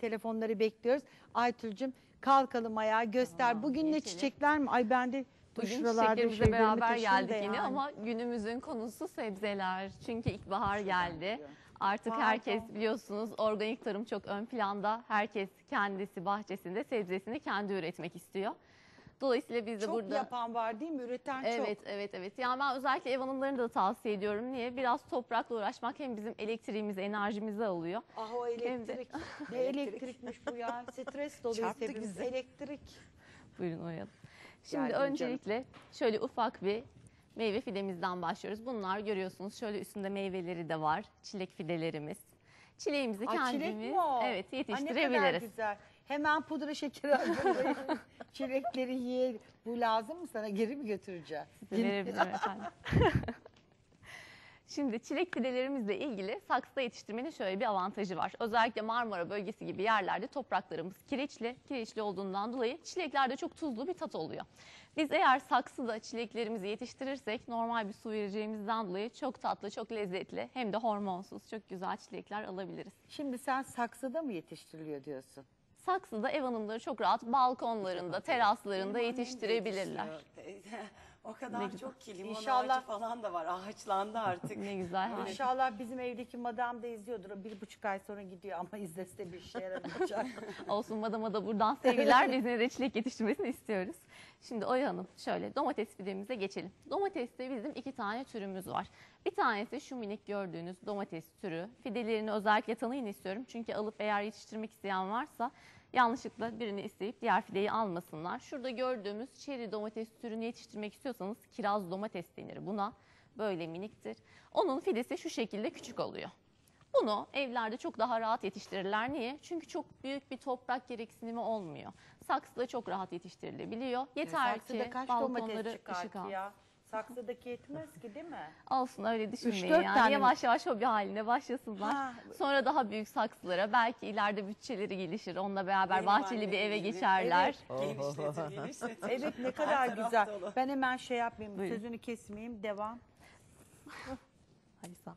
telefonları bekliyoruz. Aytül'cüm kalkalım ayağa göster. Tamam, Bugün ne geçelim. çiçekler mi? Ay ben de Bugün çiçeklerimizle beraber geldik yine yani. ama günümüzün konusu sebzeler. Çünkü ilkbahar geldi. Artık Pardon. herkes biliyorsunuz organik tarım çok ön planda. Herkes kendisi bahçesinde sebzesini kendi üretmek istiyor. Dolayısıyla biz de Çok burada yapan var değil mi? Üreten Evet, çok. evet, evet. Yani ben özellikle ev hanımlarını da tavsiye ediyorum. Niye? Biraz toprakla uğraşmak hem bizim elektriğimizi, enerjimizi alıyor. Ah o Hem de- elektrik. ne elektrikmiş bu ya? Stres doluyuz hepimiz. bizi. Elektrik. Buyurun oynayalım. Şimdi Geldim canım. öncelikle şöyle ufak bir meyve fidemizden başlıyoruz. Bunlar görüyorsunuz şöyle üstünde meyveleri de var. Çilek fidelerimiz. Çileğimizi çilek kendimiz mi o? evet Ay ne kadar yetiştirebiliriz. güzel. Hemen pudra şekeri hazırlayın. Çilekleri yiyelim. Bu lazım mı sana? Geri mi götüreceğim? Size verebilirim efendim. Şimdi çilek fidelerimizle ilgili saksıda yetiştirmenin şöyle bir avantajı var. Özellikle Marmara bölgesi gibi yerlerde topraklarımız kireçli. Kireçli olduğundan dolayı çileklerde çok tuzlu bir tat oluyor. Biz eğer saksıda çileklerimizi yetiştirirsek normal bir su vereceğimizden dolayı çok tatlı, çok lezzetli hem de hormonsuz çok güzel çilekler alabiliriz. Şimdi sen saksıda mı yetiştiriliyor diyorsun? Saksıda ev hanımları çok rahat balkonlarında, teraslarında yetiştirebilirler. O Ne kadar güzel. çok ki limon İnşallah- ağacı falan da var. Ağaçlandı artık. Ne güzel. harika. İnşallah bizim evdeki madam da izliyordur. O bir buçuk ay sonra gidiyor ama izlese de bir işe yaramayacak. Olsun madama da buradan sevgiler. Biz yine de çilek yetiştirmesini istiyoruz. Şimdi Oya Hanım şöyle domates fidemize geçelim. Domateste bizim iki tane türümüz var. Bir tanesi şu minik gördüğünüz domates türü. Fidelerini özellikle tanıyın istiyorum. Çünkü alıp eğer yetiştirmek isteyen varsa yanlışlıkla birini isteyip diğer fideyi almasınlar. Şurada gördüğümüz çeri domates türünü yetiştirmek istiyorsanız kiraz domates denir buna. Böyle miniktir. Onun fidesi şu şekilde küçük oluyor. Bunu evlerde çok daha rahat yetiştirirler. Niye? Çünkü çok büyük bir toprak gereksinimi olmuyor. Saksıda çok rahat yetiştirilebiliyor. Yeter Saksıda ki kaç balkonları ışık ya? Saksıdaki yetmez ki değil mi? Olsun öyle düşünmeyin dört yani. tane mi? Yavaş yavaş hobi haline başlasınlar. Ha. Sonra daha büyük saksılara belki ileride bütçeleri gelişir. Onunla beraber Benim bahçeli bir eve gibi. geçerler. Genişletir, genişletir. Evet ne kadar güzel. dolu. Ben hemen şey yapmayayım, Buyurun. sözünü kesmeyeyim. Devam. Hadi sağ.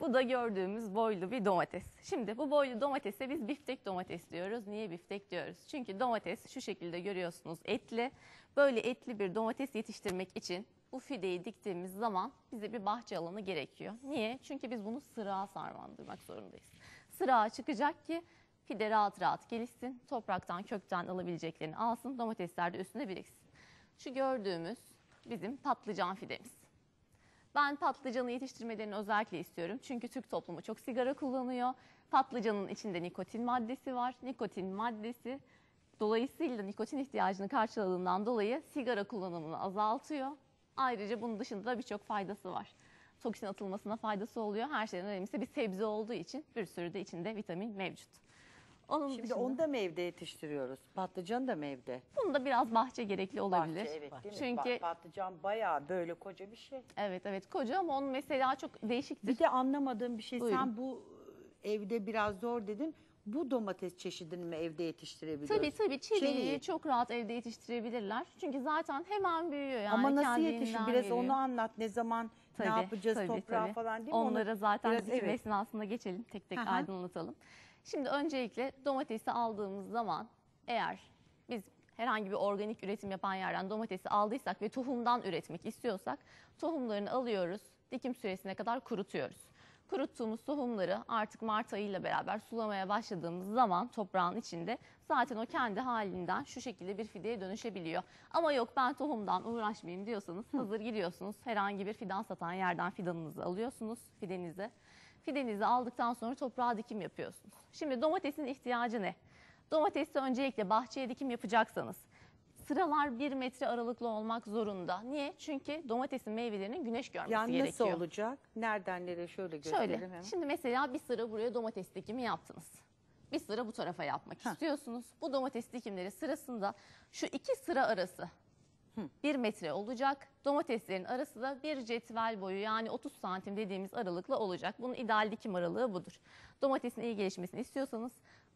Bu da gördüğümüz boylu bir domates. Şimdi bu boylu domatese biz biftek domates diyoruz. Niye biftek diyoruz? Çünkü domates şu şekilde görüyorsunuz etli. Böyle etli bir domates yetiştirmek için bu fideyi diktiğimiz zaman bize bir bahçe alanı gerekiyor. Niye? Çünkü biz bunu sırağa sarmandırmak zorundayız. Sırağa çıkacak ki fide rahat rahat gelişsin. Topraktan kökten alabileceklerini alsın. Domatesler de üstüne biriksin. Şu gördüğümüz bizim patlıcan fidemiz. Ben patlıcanı yetiştirmelerini özellikle istiyorum. Çünkü Türk toplumu çok sigara kullanıyor. Patlıcanın içinde nikotin maddesi var. Nikotin maddesi dolayısıyla nikotin ihtiyacını karşıladığından dolayı sigara kullanımını azaltıyor. Ayrıca bunun dışında da birçok faydası var. Toksin atılmasına faydası oluyor. Her şeyden önemlisi bir sebze olduğu için bir sürü de içinde vitamin mevcut. Onun Şimdi dışında onu da mı evde yetiştiriyoruz? Patlıcan da mı evde? bunda biraz bahçe gerekli olabilir. Bahçe, evet değil mi? Çünkü Ba- patlıcan bayağı böyle koca bir şey. evet evet koca ama onun mesela çok değişiktir. Bir de anlamadığım bir şey. Buyurun. Sen bu evde biraz zor dedin. Bu domates çeşidini mi evde yetiştirebiliyorsun? Tabii tabii çeliği Çeliği. çok rahat evde yetiştirebilirler. Çünkü zaten hemen büyüyor yani Ama nasıl kendiliğinden yetişir? Biraz geliyor. onu anlat. Ne zaman ne Tabii, yapacağız tabii, toprağa tabii. falan değil mi? Onu Onlara zaten biraz- dikim evet. esnasında geçelim tek tek aydınlatalım. Şimdi öncelikle domatesi aldığımız zaman eğer biz herhangi bir organik üretim yapan yerden domatesi aldıysak ve tohumdan üretmek istiyorsak tohumlarını alıyoruz. Dikim süresine kadar kurutuyoruz. Kuruttuğumuz tohumları artık Mart ayıyla beraber sulamaya başladığımız zaman toprağın içinde zaten o kendi halinden şu şekilde bir fideye dönüşebiliyor. Ama yok ben tohumdan uğraşmayayım diyorsanız hazır gidiyorsunuz. Herhangi bir fidan satan yerden fidanınızı alıyorsunuz fidenizi. Fidenizi aldıktan sonra toprağa dikim yapıyorsunuz. Şimdi domatesin ihtiyacı ne? Domateste öncelikle bahçeye dikim yapacaksanız sıralar bir metre aralıklı olmak zorunda. Niye? Çünkü domatesin meyvelerinin güneş görmesi Yani gerekiyor. nasıl olacak? Nereden nereye şöyle gösterelim Şöyle, hemen. şimdi mesela bir sıra buraya domates dikimi yaptınız. Bir sıra bu tarafa yapmak Heh. istiyorsunuz. Bu domates dikimleri sırasında şu iki sıra arası bir metre olacak. Domateslerin arası da bir cetvel boyu yani 30 santim dediğimiz aralıkla olacak. Bunun ideal dikim aralığı budur. Domatesin iyi gelişmesini istiyorsanız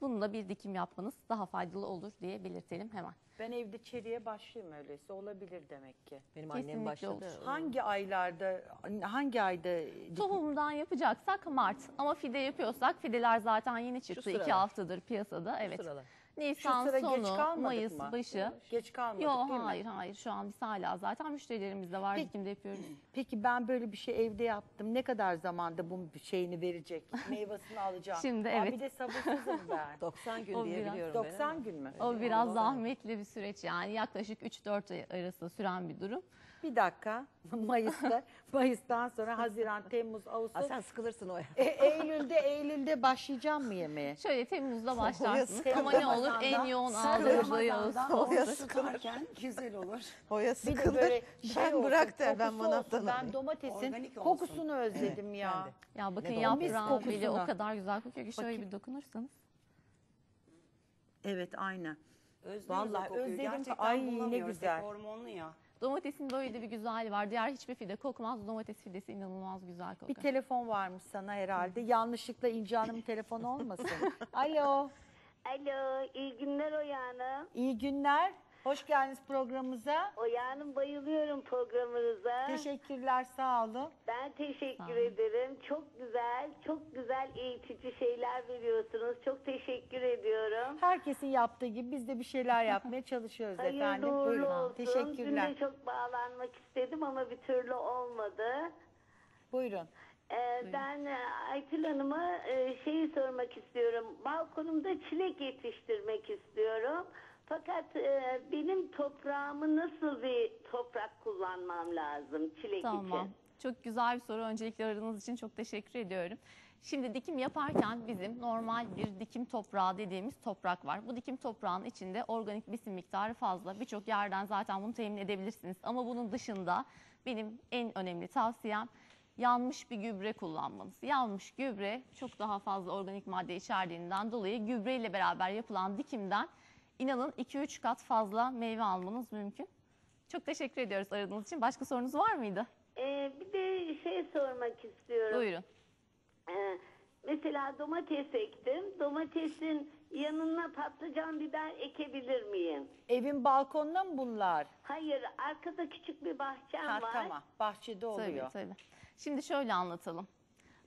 Bununla bir dikim yapmanız daha faydalı olur diye belirtelim hemen. Ben evde çeriğe başlayayım öyleyse olabilir demek ki. Benim Kesinlikle annem başladı. olur. Hangi aylarda hangi ayda Tohumdan yapacaksak Mart ama fide yapıyorsak fideler zaten yeni çıktı. iki sıralar. haftadır piyasada. Evet. sıralar. Nisan Şu sıra geç sonu, kalmadık Mayıs mı? başı. geç kalmadık Yok değil mi? hayır hayır şu an biz hala zaten müşterilerimiz de var Peki. dikimde yapıyoruz. Peki ben böyle bir şey evde yaptım. Ne kadar zamanda bu şeyini verecek? Meyvasını alacağım. Şimdi Aa, evet. Bir de sabırsızım ben. 90 gün O diye biraz- biliyorum ben 90 ama. gün mü? O biraz zahmetli bir süreç yani yaklaşık 3-4 ay arası süren bir durum. Bir dakika. Mayıs'ta, Mayıs'tan sonra Haziran, Temmuz, Aa, Ağustos. sen sıkılırsın o ya. E, Eylül'de, Eylül'de başlayacağım mı yemeğe? Şöyle Temmuz'da başlarsınız ama ne olur en yoğun aldığınızda Ramazan'dan Ağustos. onu sıkarken güzel olur. Hoya Bir de sıkılır. böyle şey ben olsun, bırak der ben kokusu manavdan olsun. Ben alayım. domatesin Organik olsun. kokusunu özledim ya. Ya bakın Ne yaprağı domates bile o kokusuna. kadar güzel kokuyor ki şöyle Bakayım. bir dokunursanız. Evet aynı. Özlüyoruz Vallahi o özledim. Ay, ne güzel. Hormonlu ya. Domatesin böyle de bir güzelliği var. Diğer hiçbir fide kokmaz. Domates fidesi inanılmaz güzel kokar. Bir telefon varmış sana herhalde. Yanlışlıkla İnci Hanım'ın telefonu olmasın. Alo. Alo, iyi günler Oya Hanım. İyi günler. Hoş geldiniz programımıza. Oya Hanım bayılıyorum programınıza. Teşekkürler sağ olun. Ben teşekkür olun. ederim. Çok güzel, çok güzel eğitici şeyler veriyorsunuz. Çok teşekkür ediyorum. Herkesin yaptığı gibi biz de bir şeyler yapmaya çalışıyoruz Hayırlı efendim. uğurlu Buyurun. olsun. Teşekkürler. Dün de çok bağlanmak istedim ama bir türlü olmadı. Buyurun. Ee, ben e, Aytül Hanım'a e, şeyi sormak istiyorum. Balkonumda çilek yetiştirmek istiyorum. Fakat e, benim toprağımı nasıl bir toprak kullanmam lazım çilek Tamam. için? Çok güzel bir soru. Öncelikle aradığınız için çok teşekkür ediyorum. Şimdi dikim yaparken bizim normal bir dikim toprağı dediğimiz toprak var. Bu dikim toprağın içinde organik besin miktarı fazla. Birçok yerden zaten bunu temin edebilirsiniz. Ama bunun dışında benim en önemli tavsiyem yanmış bir gübre kullanmanız. Yanmış gübre çok daha fazla organik madde içerdiğinden dolayı gübreyle beraber yapılan dikimden inanın 2-3 kat fazla meyve almanız mümkün. Çok teşekkür ediyoruz aradığınız için. Başka sorunuz var mıydı? Ee, bir de şey sormak istiyorum. Buyurun. Ee, mesela domates ektim. Domatesin yanına patlıcan biber ekebilir miyim? Evin balkonuna mı bunlar? Hayır, arkada küçük bir bahçem Ha, var. tamam. Bahçede oluyor. Tabii tabii. Şimdi şöyle anlatalım.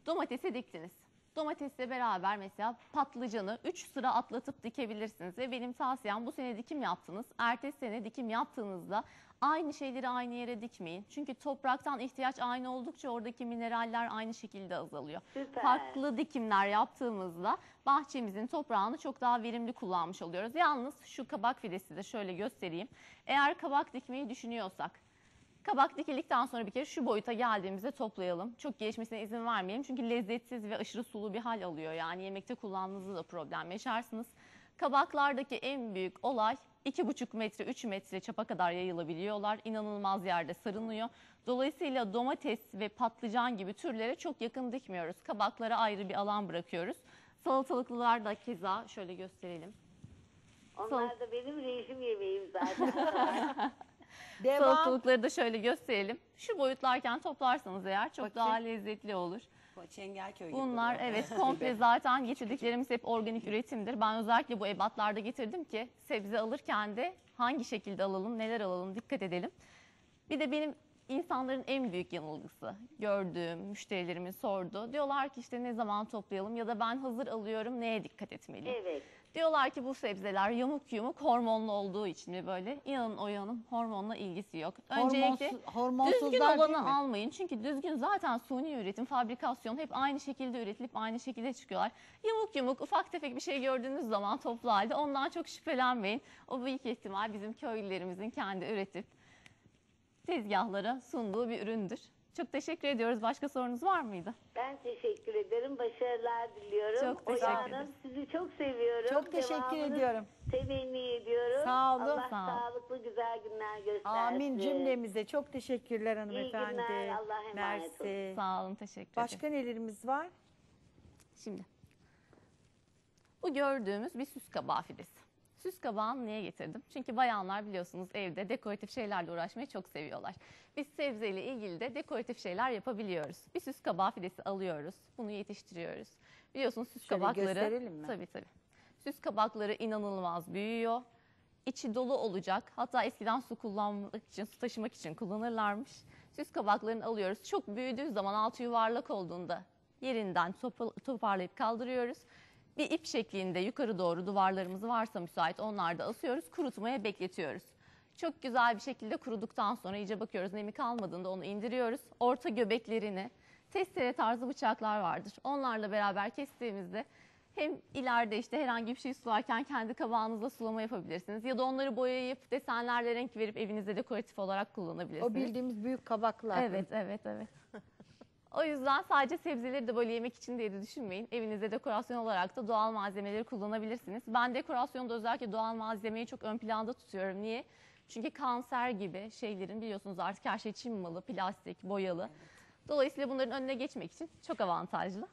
Domatesi diktiniz. Domatesle beraber mesela patlıcanı 3 sıra atlatıp dikebilirsiniz. Ve benim tavsiyem bu sene dikim yaptınız. Ertesi sene dikim yaptığınızda aynı şeyleri aynı yere dikmeyin. Çünkü topraktan ihtiyaç aynı oldukça oradaki mineraller aynı şekilde azalıyor. Süper. Farklı dikimler yaptığımızda bahçemizin toprağını çok daha verimli kullanmış oluyoruz. Yalnız şu kabak fidesi de şöyle göstereyim. Eğer kabak dikmeyi düşünüyorsak Kabak dikildikten sonra bir kere şu boyuta geldiğimizde toplayalım. Çok gelişmesine izin vermeyelim. Çünkü lezzetsiz ve aşırı sulu bir hal alıyor. Yani yemekte kullandığınızda da problem yaşarsınız. Kabaklardaki en büyük olay 2,5 metre 3 metre çapa kadar yayılabiliyorlar. İnanılmaz yerde sarınıyor. Dolayısıyla domates ve patlıcan gibi türlere çok yakın dikmiyoruz. Kabaklara ayrı bir alan bırakıyoruz. Salatalıklılar da keza şöyle gösterelim. Onlar da benim rejim yemeğim zaten. Devam. Salatalıkları da şöyle gösterelim. Şu boyutlarken toplarsanız eğer çok Bakayım. daha lezzetli olur. Çengelköy gibi. Bunlar böyle. evet komple zaten getirdiklerimiz hep organik üretimdir. Ben özellikle bu ebatlarda getirdim ki sebze alırken de hangi şekilde alalım, neler alalım dikkat edelim. Bir de benim insanların en büyük yanılgısı gördüğüm müşterilerimin sordu. Diyorlar ki işte ne zaman toplayalım ya da ben hazır alıyorum neye dikkat etmeliyim? evet. Diyorlar ki bu sebzeler yamuk yumuk hormonlu olduğu için mi böyle? İnanın o yanın hormonla ilgisi yok. Öncelikle Hormonsuz- düzgün olanı almayın. Çünkü düzgün zaten suni üretim, fabrikasyon hep aynı şekilde üretilip aynı şekilde çıkıyorlar. Yamuk yumuk ufak tefek bir şey gördüğünüz zaman toplu halde ondan çok şüphelenmeyin. O büyük ihtimal bizim köylülerimizin kendi üretip tezgahlara sunduğu bir üründür. Çok teşekkür ediyoruz. Başka sorunuz var mıydı? Ben teşekkür ederim. Başarılar diliyorum. Çok teşekkür ederiz. sizi çok seviyorum. Çok teşekkür Devamını ediyorum. Temenni ediyorum. Sağ olun. Allah Sağ olun. sağlıklı güzel günler göstersin. Amin cümlemize. Çok teşekkürler hanımefendi. günler, Allah'a emanet olun. Mersi. Sağ olun, teşekkür ederim. Başka nelerimiz var? Şimdi bu gördüğümüz bir süs kabağı fidesi. Süs kabağını niye getirdim? Çünkü bayanlar biliyorsunuz evde dekoratif şeylerle uğraşmayı çok seviyorlar. Biz sebzeyle ilgili de dekoratif şeyler yapabiliyoruz. Bir süs kabağı fidesi alıyoruz. Bunu yetiştiriyoruz. Biliyorsunuz süs Şöyle kabakları gösterelim mi? tabii tabii. Süs kabakları inanılmaz büyüyor. İçi dolu olacak. Hatta eskiden su kullanmak için, su taşımak için kullanırlarmış. Süs kabaklarını alıyoruz. Çok büyüdüğü zaman altı yuvarlak olduğunda yerinden topa- toparlayıp kaldırıyoruz. Bir ip şeklinde yukarı doğru duvarlarımız varsa müsait onlarda asıyoruz. Kurutmaya bekletiyoruz. Çok güzel bir şekilde kuruduktan sonra iyice bakıyoruz nemi kalmadığında onu indiriyoruz. Orta göbeklerini testere tarzı bıçaklar vardır. Onlarla beraber kestiğimizde hem ileride işte herhangi bir şey sularken kendi kabağınızla sulama yapabilirsiniz. Ya da onları boyayıp desenlerle renk verip evinizde dekoratif olarak kullanabilirsiniz. O bildiğimiz büyük kabaklar. Evet, evet, evet. o yüzden sadece sebzeleri de böyle yemek için diye de düşünmeyin. Evinizde dekorasyon olarak da doğal malzemeleri kullanabilirsiniz. Ben dekorasyonda özellikle doğal malzemeyi çok ön planda tutuyorum. Niye? Çünkü kanser gibi şeylerin biliyorsunuz artık her şey Çin malı, plastik, boyalı. Dolayısıyla bunların önüne geçmek için çok avantajlı.